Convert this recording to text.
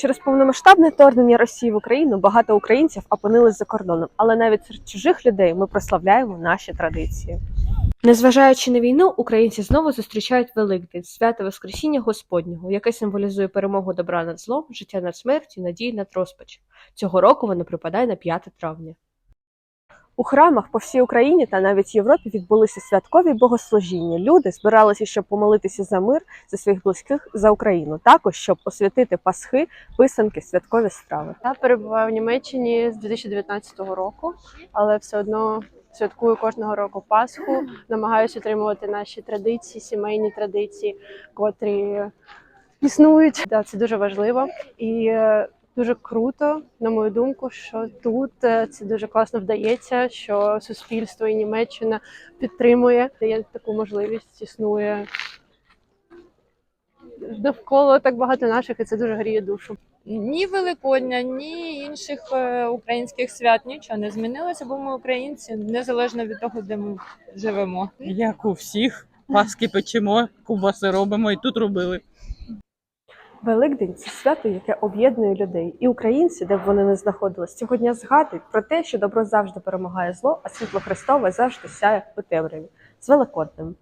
Через повномасштабне вторгнення Росії в Україну багато українців опинились за кордоном, але навіть серед чужих людей ми прославляємо наші традиції. Незважаючи на війну, українці знову зустрічають Великдень, свято Воскресіння Господнього, яке символізує перемогу добра над злом, життя над смертю, надії над розпач. Цього року воно припадає на 5 травня. У храмах по всій Україні та навіть Європі відбулися святкові богослужіння. Люди збиралися, щоб помолитися за мир, за своїх близьких, за Україну, також щоб освятити пасхи, писанки, святкові страви. Я перебуваю в Німеччині з 2019 року, але все одно святкую кожного року Пасху, намагаюся отримувати наші традиції, сімейні традиції, котрі існують. Да, це дуже важливо і е, дуже круто, на мою думку, що тут е, це дуже класно вдається, що суспільство і Німеччина підтримує, дає таку можливість, існує. Довкола так багато наших, і це дуже гріє душу. Ні Великодня, ні інших е, українських свят нічого не змінилося, бо ми українці незалежно від того, де ми живемо. Як у всіх, паски печемо, кубаси робимо і тут робили. Великдень це свято, яке об'єднує людей, і українці, де б вони не знаходились, цього дня згадують про те, що добро завжди перемагає зло, а світло Христове завжди сяє у темряві. З Великоднем!